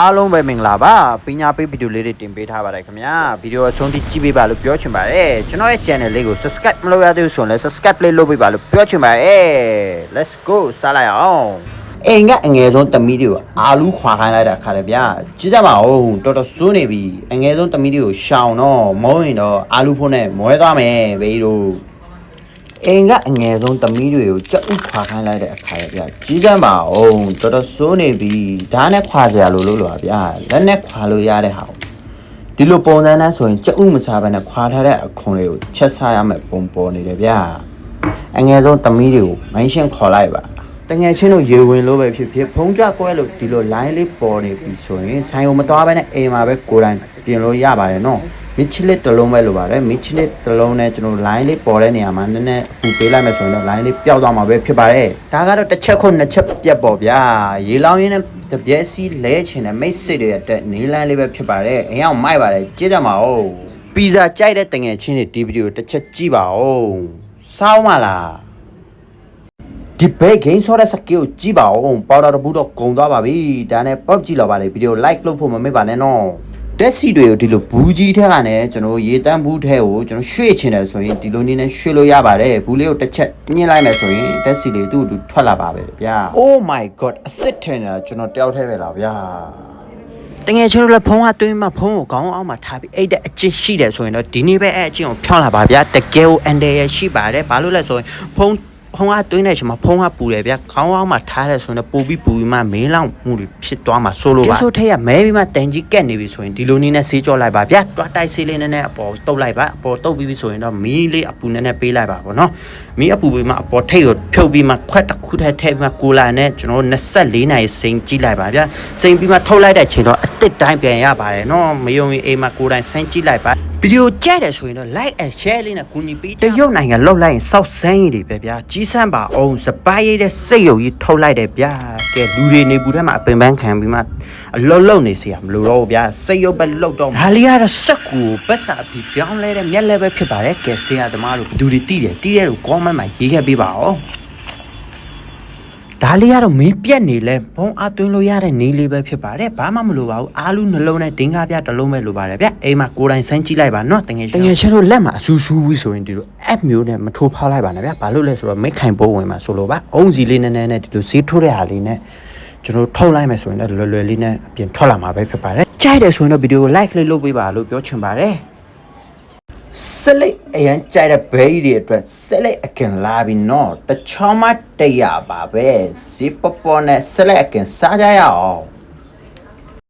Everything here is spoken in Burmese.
အားလုံးပဲမင်္ဂလာပါပညာပေးဗီဒီယိုလေးတွေတင်ပေးထားပါတယ်ခင်ဗျာဗီဒီယိုအဆုံးထိကြည့်ပေးပါလို့ပြောချင်ပါတယ်ကျွန်တော်ရဲ့ channel လေးကို subscribe မလုပ်ရသေးဘူးဆိုရင်လည်း subscribe လေးလုပ်ပေးပါလို့ပြောချင်ပါတယ် let's go စားလိုက်အောင်အိမ်ကအငယ်ဆုံးတမီးတွေကိုအာလူခွာခိုင်းလိုက်တာခါလေဗျာကြည့်ကြပါဦးတော်တော်စိုးနေပြီအငယ်ဆုံးတမီးတွေကိုရှောင်တော့မုန်းရင်တော့အာလူဖို့နဲ့မွဲသွားမယ်ဘေးတို့ အိမ်ကအငယ်ဆုံးသမီးတွေကိုကြက်ဥခွာခိုင်းလိုက်တဲ့အခါရဗျကြီးစမ်းပါအောင်တော်တော်စိုးနေပြီဓာတ်နဲ့ခွာကြရလို့လို့လားဗျလက်နဲ့ခွာလို့ရတဲ့ဟာကိုဒီလိုပုံစံနဲ့ဆိုရင်ကြက်ဥမစားဘဲနဲ့ခွာထားတဲ့အခွန်တွေကိုချက်စားရမယ်ပုံပေါ်နေတယ်ဗျအငယ်ဆုံးသမီးတွေကိုမိုင်းရှင်းခေါ်လိုက်ပါ တငယ်ချင်းတို့ရေဝင်လို့ပဲဖြစ်ဖြစ်ဖုံးကြကွဲလို့ဒီလို line လေးပေါ်နေပြီဆိုရင်ဆိုင်ုံမသွားဘဲနဲ့အိမ်မှာပဲကိုယ်တိုင်ပြင်လို့ရပါတယ်နော်မစ်ချလစ်တစ်လုံးပဲလိုပါတယ်မစ်ချလစ်တစ်လုံးနဲ့ကျွန်တော် line လေးပေါ်တဲ့နေရာမှာနည်းနည်းအပူပေးလိုက်မယ်ဆိုရင်တော့ line လေးပျောက်သွားမှာပဲဖြစ်ပါတယ်ဒါကတော့တစ်ချက်ခုနှစ်ချက်ပြတ်ပေါ့ဗျာရေလောင်းရင်းနဲ့တပြက်စီလဲချင်တဲ့မိတ်စစ်တွေအတွက်နေလန်းလေးပဲဖြစ်ပါတယ်အရင်ကမိုက်ပါတယ်ကြည့်ကြပါဦးပီဇာကြိုက်တဲ့တငယ်ချင်းတွေဒီဗီဒီယိုတစ်ချက်ကြည့်ပါဦးစောင်းမလား ဒီဘက်ဂိမ်းဆော့တဲ့စကီကိုကြည့်ပါဦးပေါတာတပူတော့ဂုံသွားပါပြီဒါနဲ့ပောက်ကြည့်လောက်ပါလေဗီဒီယို like လုပ်ဖို့မမေ့ပါနဲ့နော်တက်စီတွေကိုဒီလိုဘူးကြီးထက်ကနဲ့ကျွန်တော်ရေတန်းဘူးထဲကိုကျွန်တော်ရွှေ့ချင်တယ်ဆိုရင်ဒီလိုနည်းနဲ့ရွှေ့လို့ရပါတယ်ဘူးလေးကိုတစ်ချက်ညှစ်လိုက်မယ်ဆိုရင်တက်စီတွေသူ့အတူထွက်လာပါပဲဗျာ Oh my god အစ်စ်ထင်တာကျွန်တော်တယောက်တည်းပဲလားဗျာတငယ်ချင်းတို့လည်းဖုံးကတွင်းမှာဖုံးကိုခေါင်းအောင်မှာထားပြီးအိတ်တဲ့အကျင့်ရှိတယ်ဆိုရင်တော့ဒီနေ့ပဲအဲ့အကျင့်ကိုဖြောင်းလာပါဗျာတကယ်ကိုအန်တယ်ရရှိပါတယ်ဘာလို့လဲဆိုရင်ဖုံး ဖုံးကတွင်းတဲ့အချိန်မှာဖုံးကပူတယ်ဗျာခေါင်းအောင်မှာထားတယ်ဆိုရင်တော့ပူပြီးပူပြီးမှမင်းလောင်မှုတွေဖြစ်သွားမှာဆိုလိုပါဆိုထက်ရမဲပြီးမှတန်ကြီးကက်နေပြီဆိုရင်ဒီလိုနည်းနဲ့ဆေးကြောလိုက်ပါဗျာတွားတိုက်ဆေးလေးနည်းနည်းအပေါ်တုတ်လိုက်ပါအပေါ်တုတ်ပြီးပြီဆိုရင်တော့မီးလေးအပူနည်းနည်းပေးလိုက်ပါဗောနော်မီးအပူပြီးမှအပေါ်ထိတ်ကိုဖြုတ်ပြီးမှခွက်တစ်ခုထည့်ထည့်ပြီးမှကိုလာနဲ့ကျွန်တော်တို့24နာရီစိန်ကြည့်လိုက်ပါဗျာစိန်ပြီးမှထုတ်လိုက်တဲ့အချိန်တော့အစ်စ်တိုင်းပြန်ရပါတယ်နော်မယုံရင်အိမ်မှာကိုယ်တိုင်စိန်ကြည့်လိုက်ပါဗီ ဒီယိုကြိုက်တယ်ဆိုရင်တော့ like and share လေးနဲ့ကူညီပေးတရုတ်နိုင်ငံလောက်လိုက်ရင်စောက်ဆန်းရည်တွေပဲဗျာကြီးစမ်းပါအောင်စပိုင်းရည်တဲ့စိတ်ယုံကြီးထုတ်လိုက်တယ်ဗျာကဲလူတွေနေပူထဲမှာအပင်ပန်းခံပြီးမှအလုံးလုံးနေစီရမလို့တော့ဘူးဗျာစိတ်ယုတ်ပဲလောက်တော့ဒါလေးကတော့စက်ကူပတ်စာပြီးပြောင်းလဲတဲ့မျက်လဲပဲဖြစ်ပါတယ်ကဲဆရာသမားတို့ဘယ်သူတွေတီးတယ်တီးတဲ့ကို comment မှာရေးခဲ့ပေးပါဦး ဒါလေးကတော့မင်းပြက်နေလဲဘုံအသွင်းလို့ရတဲ့နေလေးပဲဖြစ်ပါတယ်ဘာမှမလိုပါဘူးအာလူနှလုံးနဲ့ဒင်္ဂါပြတစ်လုံးပဲလိုပါတယ်ဗျအိမ်မှာကိုယ်တိုင်စမ်းကြည့်လိုက်ပါနော်တငယ်ချင်းတငယ်ချင်းတို့လက်မှာအဆူဆူဘူးဆိုရင်ဒီလို app မျိုးနဲ့မထိုးဖောက်လိုက်ပါနဲ့ဗျဘာလို့လဲဆိုတော့မိတ်ခိုင်ပိုးဝင်မှာဆိုလို့ပါအုံးစီလေးနည်းနည်းနဲ့ဒီလိုဈေးထိုးတဲ့ဟာလေးနဲ့ကျွန်တော်ထုတ်လိုက်မယ်ဆိုရင်လည်းလွယ်လွယ်လေးနဲ့အပြင်ထွက်လာမှာပဲဖြစ်ပါတယ်ကြိုက်တယ်ဆိုရင်တော့ဗီဒီယိုကို like လေးလုပ်ပေးပါလို့ပြောချင်ပါတယ် ဆက်လက်အရန်ကြိုက်တဲ့ဘဲကြီးတွေအတွက်ဆက်လက်အကင်လာပြီးတော့တချောင်းမတရပါပဲစီပပေါ်နဲ့ဆက်လက်အကင်စားကြရအောင်